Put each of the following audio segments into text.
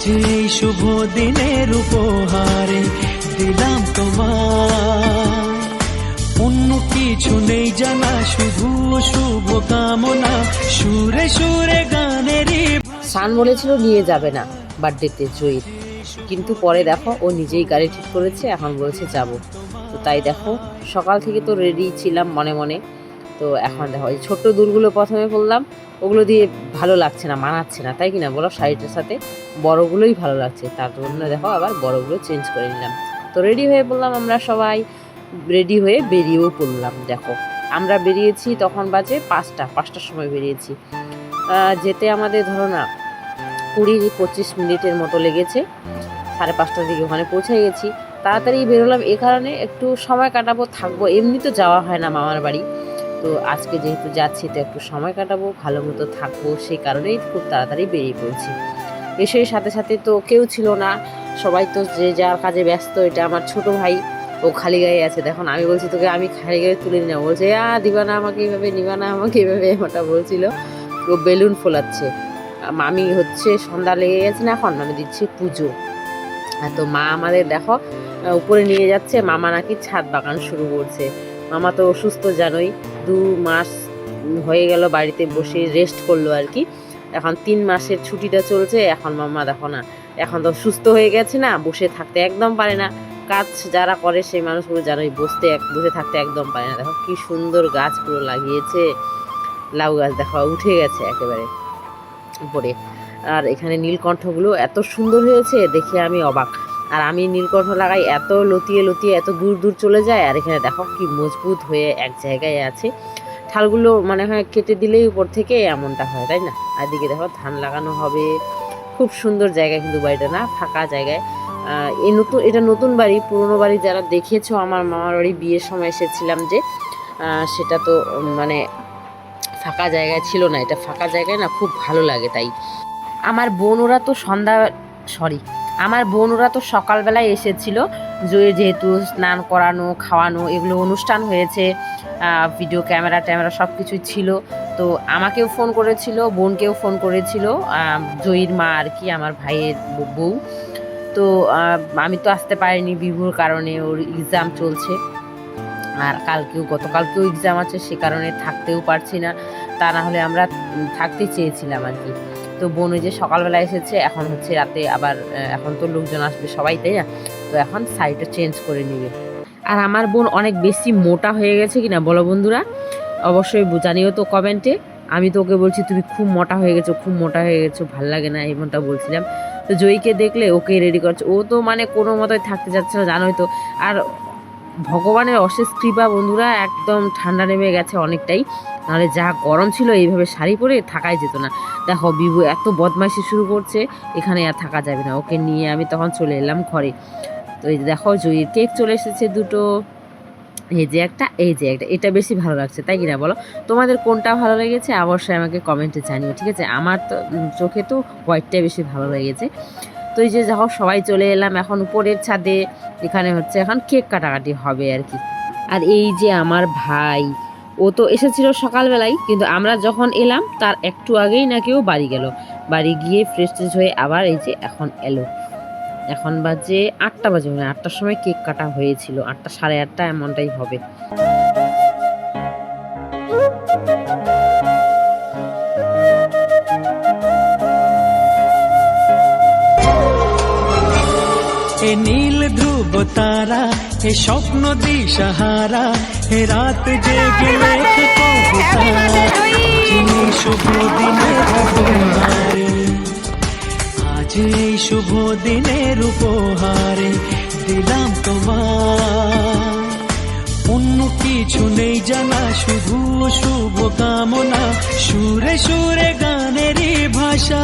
আজ এই শুভ দিনের উপহারে দিলাম তোমার অন্য কিছু নেই জানা, শুধু শুভ কামনা। সুরে সুরে গানেরই শান বলেছিল নিয়ে যাবে না বার্থডেতে জয়ীর। কিন্তু পরে দেখো, ও নিজেই গাড়ি ঠিক করেছে, এখন বলছে যাব। তো তাই দেখো, সকাল থেকে তো রেডি ছিলাম মনে মনে। তো এখন দেখো, এই ছোট্ট দূরগুলো প্রথমে বললাম ওগুলো দিয়ে ভালো লাগছে না, মানাচ্ছে না, তাই কি না বলো? শাড়িটার সাথে বড়গুলোই ভালো লাগছে, তার জন্য দেখো আবার বড়গুলো চেঞ্জ করে নিলাম। তো রেডি হয়ে পড়লাম আমরা সবাই রেডি হয়ে বেরিয়েও পড়লাম, দেখো। আমরা বেরিয়েছি তখন বাজে পাঁচটা, পাঁচটার সময় বেরিয়েছি। যেতে আমাদের ধরো না, কুড়ি পঁচিশ মিনিটের মতো লেগেছে, সাড়ে পাঁচটার দিকে ওখানে পৌঁছে গেছি। তাড়াতাড়ি বেরোলাম, এ কারণে একটু সময় কাটাবো, থাকব এমনি তো যাওয়া হয় না মামার বাড়ি। তো আজকে যেহেতু যাচ্ছি, তো একটু সময় কাটাবো, ভালো মতো থাকব, সেই কারণেই খুব তাড়াতাড়ি বেরিয়ে পড়ছি। এসে সাথে সাথে তো কেউ ছিল না, সবাই তো যে যার কাজে ব্যস্ত, এটা আমার ছোট ভাই, ও খালি গায়ে আছে। দেখুন, আমি বলছি, তোকে আমি খালি গায়ে তুলে যাব। বলছে, আ দিবা না আমাকে এইভাবে নিবা না আমাকে এইভাবে ওটা বলছিল। ও বেলুন ফোলাচ্ছে। মামি হচ্ছে সন্ধ্যা লেগে গেছে না এখন, আমি দিচ্ছি পুজো। তো মা আমাদের দেখো উপরে নিয়ে যাচ্ছে, মামা নাকি ছাদ বাগান শুরু করছে। মামা তো অসুস্থ জানোই, দু মাস হয়ে গেল বাড়িতে বসে রেস্ট করল আর কি। এখন তিন মাসের ছুটিটা চলছে, এখন মামা দেখো না, এখন তো সুস্থ হয়ে গেছে না, বসে থাকতে একদম পারে না। কাজ যারা করে সেই মানুষগুলো জানোই, বসতে এক, বসে থাকতে একদম পারে না। দেখো কি সুন্দর গাছ পুরো লাগিয়েছে, লাউ গাছ দেখো, উঠে গেছে একেবারে উপরে। আর এখানে নীলকণ্ঠগুলো এত সুন্দর হয়েছে, দেখে আমি অবাক। আর আমি নীলকণ্ঠ লাগাই, এত লতিয়ে লতিয়ে এত দূর দূর চলে যায়, আর এখানে দেখো কি মজবুত হয়ে এক জায়গায় আছে। ঠালগুলো মানে হয় কেটে দিলেই উপর থেকে এমনটা হয়, তাই না? আর এদিকে দেখো ধান লাগানো হবে। খুব সুন্দর জায়গা কিন্তু বাড়িটা না, ফাঁকা জায়গায়। এই নতুন, এটা নতুন বাড়ি, পুরনো বাড়ি যারা দেখেছ, আমার মামার বাড়ি বিয়ের সময় এসেছিলাম যে সেটা তো মানে ফাঁকা জায়গায় ছিল না, এটা ফাঁকা জায়গায় না খুব ভালো লাগে তাই। আমার বোন, ওরা তো সন্ধ্যা সরি আমার বোনরা তো সকালবেলায় এসেছিল যেহেতু স্নান করানো, খাওয়ানো, এগুলো অনুষ্ঠান হয়েছে ভিডিও ক্যামেরা ট্যামেরা সব কিছুই ছিল। তো আমাকেও ফোন করেছিল, বোনকেও ফোন করেছিল জয়ীর মা আর কি, আমার ভাইয়ের বউ। তো আমি তো আসতে পারিনি বিভুর কারণে, ওর এক্সাম চলছে। আর কালকেও, গতকালকেও এক্সাম আছে, সে কারণে থাকতেও পারছি না। তা না হলে আমরা থাকতে চেয়েছিলাম আর কি। তো বোন ওই যে সকালবেলা এসেছে, এখন হচ্ছে রাতে আবার এখন তো লোকজন আসবে সবাই, তাই না? তো এখন সাইডটা চেঞ্জ করে নিবে। আর আমার বোন অনেক বেশি মোটা হয়ে গেছে কিনা বলো বন্ধুরা? অবশ্যই জানিও তো কমেন্টে আমি তো ওকে বলছি, তুমি খুব মোটা হয়ে গেছো, খুব মোটা হয়ে গেছো, ভালো লাগে না এমনটা বলছিলাম। তো জয়ীকে দেখলে ওকে রেডি করছে। ও তো মানে কোনো মতোই থাকতে যাচ্ছে না, জানোই তো। আর ভগবানের অশেষ কৃপা বন্ধুরা, একদম ঠান্ডা নেমে গেছে অনেকটাই। নাহলে যা গরম ছিল এইভাবে শাড়ি পরে থাকাই যেত না। দেখো, বিভু এত বদমাইশি শুরু করছে, এখানে আর থাকা যাবে না। ওকে নিয়ে আমি তখন চলে এলাম ঘরে। তো এই যে দেখো জয়ীর কেক চলে এসেছে দুটো। এই যে একটা, এই যে একটা, এটা বেশি ভালো লাগছে, তাই কিনা বলো? তোমাদের কোনটা ভালো লেগেছে অবশ্যই আমাকে কমেন্টে জানিও, ঠিক আছে? আমার তো চোখে তো হোয়াইটটাই বেশি ভালো লেগেছে। তো এই যে যখন সবাই চলে এলাম এখন উপরের ছাদে। এখানে হচ্ছে এখন কেক কাটাকাটি হবে আর কি। আর এই যে আমার ভাই ও তো এসেছিল সকালবেলায় কিন্তু আমরা যখন এলাম, তার একটু আগেই নাকি ও বাড়ি গেল। বাড়ি গিয়ে ফ্রেশ ট্রেশ হয়ে আবার এই যে এখন এলো। এখন বাজে আটটা বাজে মানে আটটার সময় কেক কাটা হয়েছিল, আটটা সাড়ে আটটা এমনটাই হবে। নীল ধ্রুব তারা, এ স্বপ্ন দিশাহারা রাত জেগে লেখে কবিতা যিনি শুভ দিনের উপহারে। আজ এই শুভ দিনের উপহারে দিলাম তোমার অন্য কিছু নেই জানা শুধু শুভ কামনা। সুরে সুরে গানেরই ভাষা।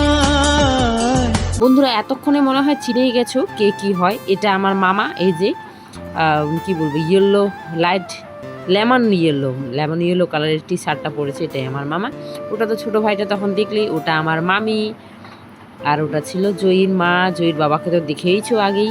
বন্ধুরা এতক্ষণে মনে হয় চিনেই গেছো কে কি হয়। এটা আমার মামা এই যে কি বলব yellow light lemon yellow lemon yellow কালারের টি শার্টটা পরেছে, এটাই আমার মামা। ওটা তো ছোটো ভাইটা তখন দেখলি ওটা আমার মামি। আর ওটা ছিল জয়ীর মা, জয়ীর বাবাকে তো দেখেইছো আগেই।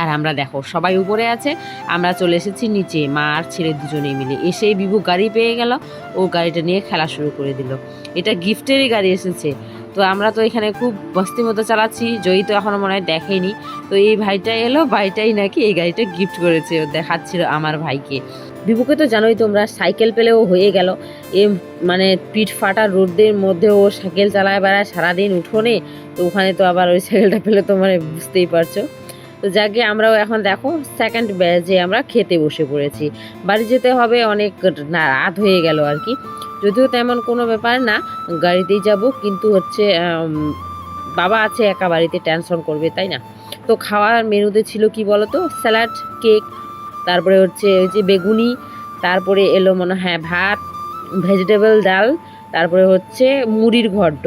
আর আমরা দেখো, সবাই উপরে আছে, আমরা চলে এসেছি নিচে, মা আর ছেলে দুজনেই মিলে। এসেই বিভু গাড়ি পেয়ে গেল, ও গাড়িটা নিয়ে খেলা শুরু করে দিল। এটা গিফটেরই গাড়ি এসেছে। তো আমরা তো এখানে খুব বস্তি মতো চালাচ্ছি, জয়ী তো এখনও মনে হয় দেখেনি। তো এই ভাইটা এলো, ভাইটাই নাকি এই গাড়িটা গিফট করেছে দেখাচ্ছিল আমার ভাইকে। বিপুকে তো জানোই তোমরা, সাইকেল পেলেও হয়ে গেল। এ মানে পিঠ ফাটা রোদের মধ্যে ও সাইকেল চালায় বেড়ায়, সারাদিন উঠোনে, তো ওখানে তো আবার ওই সাইকেলটা পেলে তো মানে বুঝতেই পারছ। তো যাকে আমরাও এখন দেখো সেকেন্ড ব্যাচে আমরা খেতে বসে পড়েছি। বাড়ি যেতে হবে, অনেক রাত হয়ে গেল আর কি। যদিও তেমন কোনো ব্যাপার না, গাড়িতেই যাব, কিন্তু হচ্ছে বাবা আছে একা বাড়িতে টেনশন করবে, তাই না? তো খাওয়ার মেনুতে ছিল কি বলো তো স্যালাড, কেক তারপরে হচ্ছে ওই যে বেগুনি, তারপরে এলো মনে হ্যাঁ ভাত ভেজিটেবল ডাল, তারপরে হচ্ছে মুড়ির ঘড্ড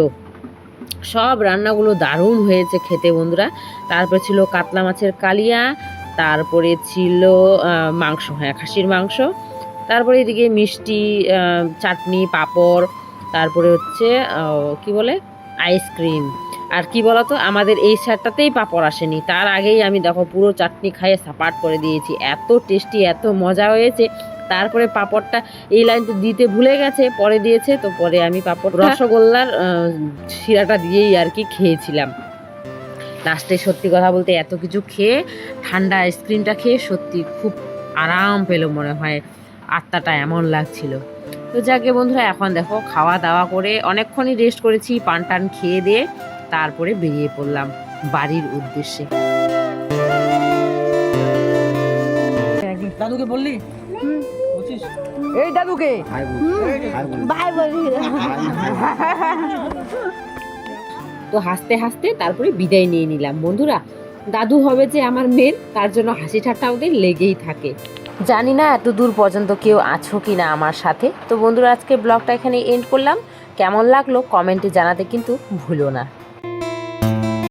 সব রান্নাগুলো দারুণ হয়েছে খেতে বন্ধুরা। তারপরে ছিল কাতলা মাছের কালিয়া, তারপরে ছিল মাংস হ্যাঁ খাসির মাংস। তারপরে এদিকে মিষ্টি চাটনি, পাঁপড়, তারপরে হচ্ছে কি বলে? আইসক্রিম আর কি বলতো আমাদের এই সারটাতেই পাঁপড় আসেনি। তার আগেই আমি দেখো পুরো চাটনি খাইয়ে সাপাট করে দিয়েছি। এত টেস্টি এত মজা হয়েছে। তারপরে পাপড়টা এই লাইন তো দিতে ভুলে গেছে পরে দিয়েছে তো পরে আমি পাপড় রসগোল্লার শিরাটা দিয়েই আর কি খেয়েছিলাম। লাস্টে সত্যি কথা বলতে এত কিছু খেয়ে ঠান্ডা আইসক্রিমটা খেয়ে সত্যি খুব আরাম পেল মনে হয়। আত্মাটা এমন লাগছিল। তো যাকে বন্ধুরা এখন দেখো খাওয়া দাওয়া করে অনেকক্ষণই রেস্ট করেছি পান টান খেয়ে দিয়ে। তারপরে বেরিয়ে পড়লাম বাড়ির উদ্দেশ্যে। দাদুকে বললি? এই দাদুকে। ভাই বলি তো হাসতে হাসতে তারপরে বিদায় নিয়ে নিলাম। বন্ধুরা দাদু হবে যে আমার মেয়ের তার জন্য হাসি ঠাট্টা ওদের লেগেই থাকে। জানি না এত দূর পর্যন্ত কেউ আছো কি না আমার সাথে। তো বন্ধুরা আজকে ব্লগটা এখানে এন্ড করলাম। কেমন লাগল কমেন্টে জানাতে কিন্তু ভুলো না।